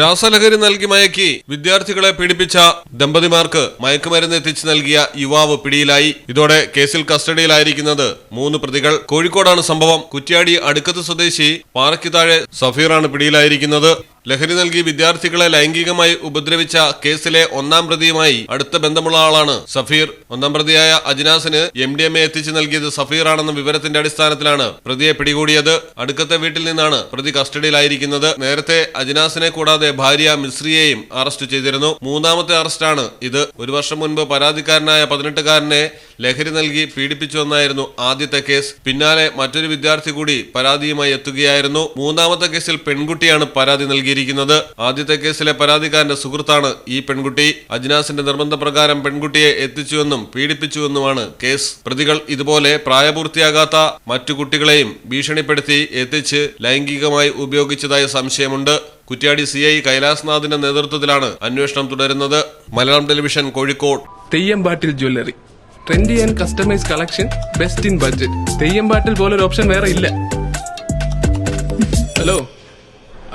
രാസലഹരി നൽകി മയക്കി വിദ്യാർത്ഥികളെ പീഡിപ്പിച്ച ദമ്പതിമാർക്ക് മയക്കുമരുന്ന് എത്തിച്ചു നൽകിയ യുവാവ് പിടിയിലായി. ഇതോടെ കേസിൽ കസ്റ്റഡിയിലായിരിക്കുന്നത് മൂന്ന് പ്രതികൾ. കോഴിക്കോടാണ് സംഭവം. കുറ്റ്യാടി അടുക്കത്ത് സ്വദേശി പാറയ്ക്ക് താഴെ സഫീറാണ് പിടിയിലായിരിക്കുന്നത്. ലഹരി നൽകി വിദ്യാർത്ഥികളെ ലൈംഗികമായി ഉപദ്രവിച്ച കേസിലെ ഒന്നാം പ്രതിയുമായി അടുത്ത ബന്ധമുള്ള ആളാണ് സഫീർ. ഒന്നാം പ്രതിയായ അജിനാസിന് എം ഡി എം എ എത്തിച്ചു നൽകിയത് സഫീറാണെന്ന വിവരത്തിന്റെ അടിസ്ഥാനത്തിലാണ് പ്രതിയെ പിടികൂടിയത്. അടുക്കത്തെ വീട്ടിൽ നിന്നാണ് പ്രതി കസ്റ്റഡിയിലായിരിക്കുന്നത്. നേരത്തെ അജിനാസിനെ കൂടാതെ ഭാര്യ മിശ്രിയെയും അറസ്റ്റ് ചെയ്തിരുന്നു. മൂന്നാമത്തെ അറസ്റ്റാണ് ഇത്. ഒരു വർഷം മുൻപ് പരാതിക്കാരനായ പതിനെട്ടുകാരനെ ലഹരി നൽകി പീഡിപ്പിച്ചുവെന്നായിരുന്നു ആദ്യത്തെ കേസ്. പിന്നാലെ മറ്റൊരു വിദ്യാർത്ഥി കൂടി പരാതിയുമായി എത്തുകയായിരുന്നു. മൂന്നാമത്തെ കേസിൽ പെൺകുട്ടിയാണ് പരാതി നൽകിയിരിക്കുന്നത്. ആദ്യത്തെ കേസിലെ പരാതിക്കാരന്റെ സുഹൃത്താണ് ഈ പെൺകുട്ടി. അജ്നാസിന്റെ നിർബന്ധപ്രകാരം പെൺകുട്ടിയെ എത്തിച്ചുവെന്നും പീഡിപ്പിച്ചുവെന്നുമാണ് കേസ്. പ്രതികൾ ഇതുപോലെ പ്രായപൂർത്തിയാകാത്ത മറ്റു കുട്ടികളെയും ഭീഷണിപ്പെടുത്തി എത്തിച്ച് ലൈംഗികമായി ഉപയോഗിച്ചതായി സംശയമുണ്ട്. കുറ്റ്യാടി സി ഐ കൈലാസ്നാഥിന്റെ നേതൃത്വത്തിലാണ് അന്വേഷണം തുടരുന്നത്. Malayalam television Kozhikode. Theyyampattil jewellery. Trendy and customise collection best in budget Theyyampattil പോലൊരു ഓപ്ഷൻ വേറെ ഇല്ല. ഹലോ?